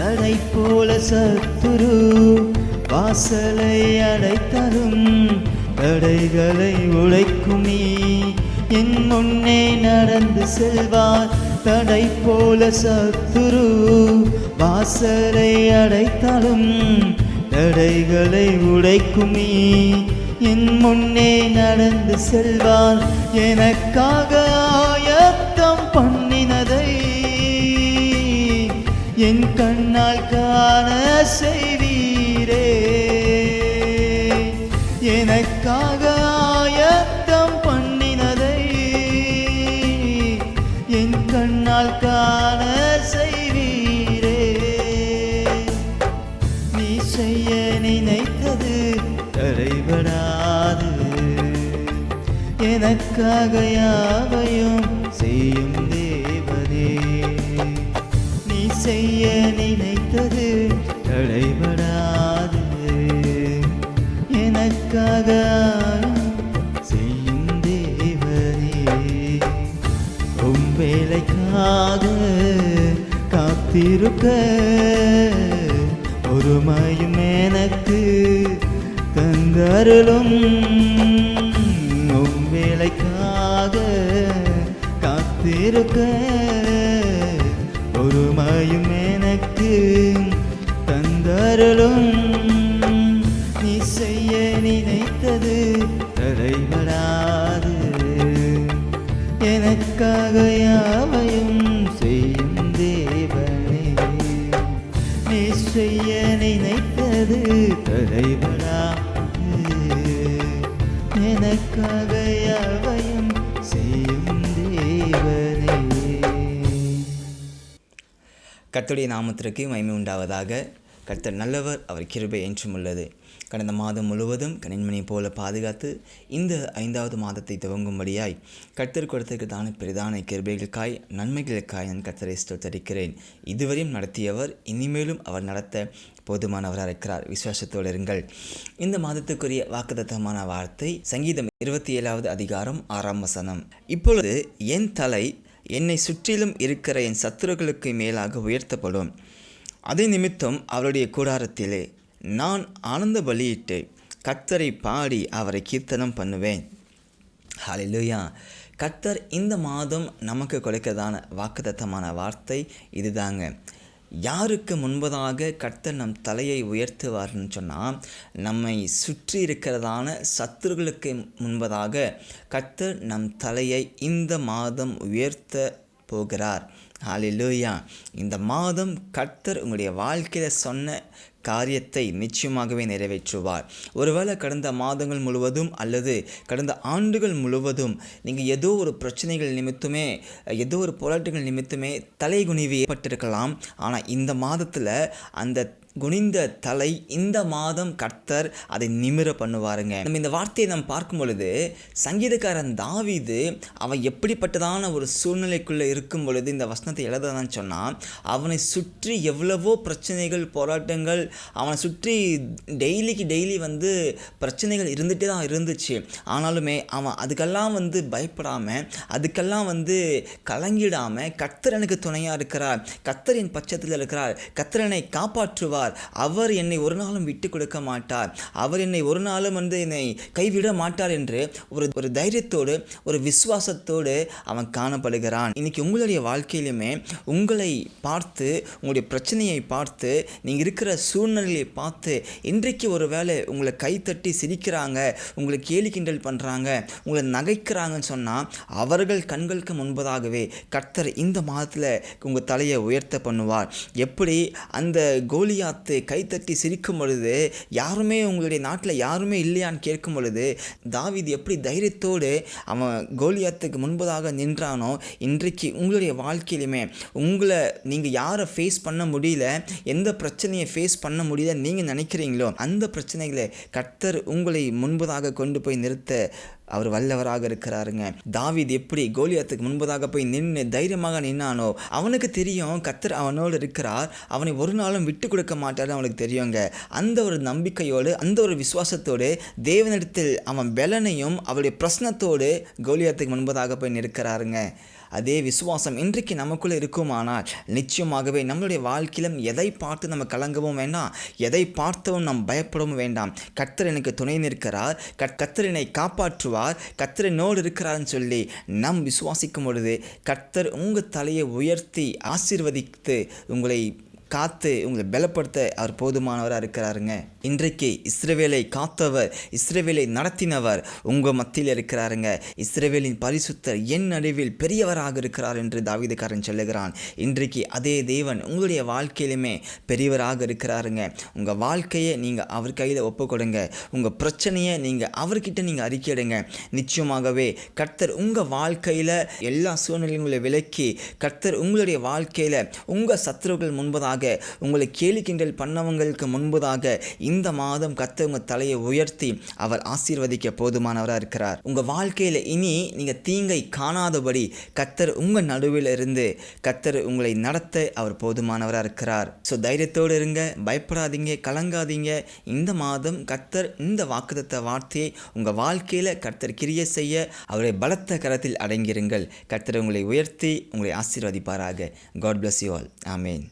தடை போல சத்துரு வாசலை அடைத்தரும் தடைகளை உழைக்கும் நீ. என் முன்னே நடந்து செல்வார் தடை போல சத்துரு வாசலை அடைத்தாலும் தடைகளை உடைக்கும் நீ. என் முன்னே நடந்து செல்வார் எனக்காக ஆயத்தம் பண்ணி. என் கண்ணால் காண செய்வீரே. எனக்காக ஆயத்தம் பண்ணினதை என் கண்ணால் காண செய்வீரே. நீ செய்ய நினைத்தது தடைபடாது. எனக்காக யாவையும் செய்யும் தே செய்ய நினைத்தது தடைபடாது எனக்காக செய்யும் தேவனே உம் வேலைக்காக காத்திருக்க ஒருமையும் எனக்கு தந்தருளும். உம் வேலைக்காக காத்திருக்க தந்தருளும் நீ செய்ய நினைத்தது தடைபடாது. எனக்காக யாவையும் செய்யும் தேவனே நீ செய்ய நினைத்தது தடைபடாது. எனக்காக யாவையும் செய்யும் தேவனே கர்த்தருடைய நாமத்திற்கு மகிமை உண்டாவதாக. கர்த்தர் நல்லவர் அவர் கிருபை என்றும் உள்ளது. கடந்த மாதம் முழுவதும் கணின்மணி போல பாதுகாத்து இந்த ஐந்தாவது மாதத்தை துவங்கும்படியாய் கர்த்தர் கொடுத்திருக்கிறதான பிரதான கிருபைகளுக்காய் நன்மைகளுக்காய் நான் கர்த்தரை ஸ்தோத்தரிக்கிறேன். இதுவரையும் நடத்தியவர் இனிமேலும் அவர் நடத்த போதுமானவராக இருக்கிறார். விசுவாசத்தோடு இருங்கள். இந்த மாதத்துக்குரிய வாக்குதத்தமான வார்த்தை சங்கீதம் இருபத்தி ஏழாவது அதிகாரம் ஆறாம் வசனம். இப்பொழுது என் தலை என்னை சுற்றிலும் இருக்கிற என் சத்துருக்களுக்கு மேலாக உயர்த்தப்படும். அதே நிமித்தம் அவருடைய கூடாரத்திலே நான் ஆனந்த பலியிட்டு கர்த்தரை பாடி அவரை கீர்த்தனம் பண்ணுவேன். ஹalleluya. கர்த்தர் இந்த மாதம் நமக்கு கொடுக்கதான வாக்குதத்தமான வார்த்தை இதுதாங்க. யாருக்கு முன்பதாக கர்த்தர் நம் தலையை உயர்த்துவார்னு சொன்னால் நம்மை சுற்றி இருக்கிறதான சத்துருகளுக்கு முன்பதாக கர்த்தர் நம் தலையை இந்த மாதம் உயர்த்த போகிறார். ஹalleluya. இந்த மாதம் கர்த்தர் உங்களுடைய வாழ்க்கையில் சொன்ன காரியத்தை நிச்சயமாகவே நிறைவேற்றுவார். ஒருவேளை கடந்த மாதங்கள் முழுவதும் அல்லது கடந்த ஆண்டுகள் முழுவதும் நீங்கள் ஏதோ ஒரு பிரச்சனைகள் நிமித்தமே ஏதோ ஒரு போராட்டங்கள் நிமித்தமே தலைகுனிவு ஏற்பட்டிருக்கலாம். ஆனால் இந்த மாதத்தில் அந்த குனிந்த தலை இந்த மாதம் கர்த்தர் அதை நிமிர பண்ணுவாருங்க. நம்ம இந்த வார்த்தையை நம்ம பார்க்கும் பொழுது சங்கீதக்காரன் தாவிது அவன் எப்படிப்பட்டதான ஒரு சூழ்நிலைக்குள்ளே இருக்கும் பொழுது இந்த வசனத்தை எழுததான் சொன்னால் அவனை சுற்றி எவ்வளவோ பிரச்சனைகள் போராட்டங்கள் அவனை சுற்றி டெய்லிக்கு டெய்லி வந்து பிரச்சனைகள் இருந்துகிட்டே தான் இருந்துச்சு. ஆனாலுமே அவன் அதுக்கெல்லாம் வந்து பயப்படாமல் அதுக்கெல்லாம் வந்து கலங்கிடாமல் கர்த்தர் எனக்கு துணையாக இருக்கிறார். கத்தரின் பட்சத்தில் இருக்கிறார். கத்தரனை காப்பாற்றுவார். இருப்பார் அவர் என்னை ஒரு நாளும் விட்டு கொடுக்க மாட்டார். அவர் என்னை ஒரு நாளும் வந்து என்னை கைவிட மாட்டார் என்று ஒரு ஒரு தைரியத்தோடு ஒரு விசுவாசத்தோடு அவன் காணப்படுகிறான். இன்னைக்கு உங்களுடைய வாழ்க்கையிலுமே உங்களை பார்த்து உங்களுடைய பிரச்சனையை பார்த்து நீங்கள் இருக்கிற சூழ்நிலையை பார்த்து இன்றைக்கு ஒரு வேளை உங்களை கைத்தட்டி சிரிக்கிறாங்க உங்களை கேலி கிண்டல் பண்ணுறாங்க உங்களை நகைக்கிறாங்கன்னு சொன்னால் அவர்கள் கண்களுக்கு முன்பதாகவே கர்த்தர் இந்த மாதத்தில் உங்கள் தலையை உயர்த்த பண்ணுவார். எப்படி? அந்த கோலியாத்து கைத்தட்டி சிரிக்கும் பொழுது யாருமே உங்களுடைய நாட்டில் யாருமே இல்லையான்னு கேட்கும் பொழுது தாவிது எப்படி தைரியத்தோடு அவன் கோலியாத்துக்கு முன்பதாக நின்றானோ இன்றைக்கு உங்களுடைய வாழ்க்கையிலுமே உங்களை நீங்கள் யாரை ஃபேஸ் பண்ண முடியல எந்த பிரச்சனையை ஃபேஸ் பண்ண முடியல நீங்கள் நினைக்கிறீங்களோ அந்த பிரச்சனைகளை கர்த்தர் உங்களை முன்பதாக கொண்டு போய் நிறுத்த அவர் வல்லவராக இருக்கிறாருங்க. தாவித் எப்படி கோலியாத்துக்கு முன்பதாக போய் நின்று தைரியமாக நின்னானோ அவனுக்கு தெரியும் கத்தர் அவனோடு இருக்கிறார். அவனை ஒரு நாளும் விட்டு கொடுக்க மாட்டார்னு அவனுக்கு தெரியுங்க. அந்த ஒரு நம்பிக்கையோடு அந்த ஒரு விசுவாசத்தோடு தேவனிடத்தில் அவன் பலனையும் அவருடைய பிரசனத்தோடு கோலியாத்துக்கு முன்பதாக போய் நிற்கிறாருங்க. அதே விசுவாசம் இன்றைக்கு நமக்குள்ளே இருக்குமானால் நிச்சயமாகவே நம்மளுடைய வாழ்க்கையிலும் எதை பார்த்து நம்ம கலங்கவும் வேண்டாம் எதை பார்த்தவும் நாம் பயப்படவும் வேண்டாம். கர்த்தர் எனக்கு துணை நிற்கிறார் கத்- கர்த்தர் காப்பாற்றுவார் கர்த்தர் இருக்கிறார்னு சொல்லி நாம் விசுவாசிக்கும் பொழுது கர்த்தர் உங்கள் தலையை உயர்த்தி ஆசீர்வதித்து உங்களை காத்து உங்களை பலப்படுத்த அவர் போதுமானவராக இருக்கிறாருங்க. இன்றைக்கு இஸ்ரவேலை காத்தவர் இஸ்ரவேலை நடத்தினவர் உங்கள் மத்தியில் இருக்கிறாருங்க. இஸ்ரவேலின் பரிசுத்தர் என் நடுவில் பெரியவராக இருக்கிறார் என்று தாவிதக்காரன் சொல்லுகிறான். இன்றைக்கு அதே தேவன் உங்களுடைய வாழ்க்கையிலுமே பெரியவராக இருக்கிறாருங்க. உங்கள் வாழ்க்கையை நீங்கள் அவர் கையில் ஒப்பு கொடுங்க உங்கள் பிரச்சனையை நீங்கள் அவர்கிட்ட நீங்கள் அறிக்கையிடுங்க நிச்சயமாகவே கர்த்தர் உங்கள் வாழ்க்கையில் எல்லா சூழ்நிலையும் உங்களை விலக்கி கர்த்தர் உங்களுடைய வாழ்க்கையில் உங்கள் சத்துருக்கள் முன்பதாக உங்களை கேலி கிண்டல் பண்ணவங்களுக்கு முன்பதாக இந்த மாதம் கர்த்தர் உங்கள் தலையை உயர்த்தி அவர் ஆசீர்வதிக்க போதுமானவராக இருக்கிறார். உங்கள் வாழ்க்கையில் இனி நீங்கள் தீங்கை காணாதபடி கர்த்தர் உங்கள் நடுவில் இருந்து கர்த்தர் உங்களை நடத்த அவர் போதுமானவராக இருக்கிறார். ஸோ தைரியத்தோடு இருங்க பயப்படாதீங்க கலங்காதீங்க. இந்த மாதம் கர்த்தர் இந்த வாக்குத்தத்த வார்த்தையை உங்கள் வாழ்க்கையில் கர்த்தர் கிரிய செய்ய அவரை பலத்த கரத்தில் அடங்கிருங்கள் கர்த்தர் உங்களை உயர்த்தி உங்களை ஆசீர்வதிப்பாராக. God bless you all amen